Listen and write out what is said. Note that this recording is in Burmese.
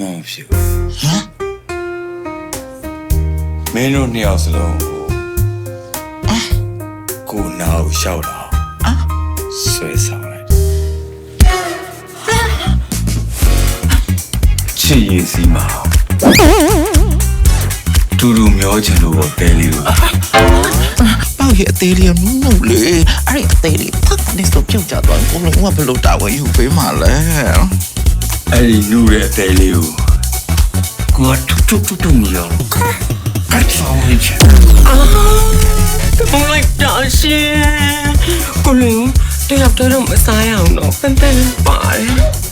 မဖြစ်ဘူးဟမ်မင်းတို့နှစ်ယောက်စလုံးကိုကိုနာကိုရှောက်တာဆွဲဆောင်လိုက်ချစ်ရည်စီမအောင်တူတူမျောချင်လို့ပဲလေးလို့ပေါက်ရဲ့အသေးလေးကနုံနုံလေအဲ့ဒီအသေးလေးဖတ်နေဆိုပြုတ်ကြသွားကိုလုံးဝဘယ်လိုတာဝန်ယူပေးမှလဲ အဲ့ဒီနူတဲ့အသေးလေးကိုကိုကထုထုထုထုမီအောင်ကတ်ဆောင်ရချင်ဘုံလိုက်တာရှင်ကိုလင်းတယောက်တည်းတော့မစားရအောင်တော့ပန်းပန်းပါတယ်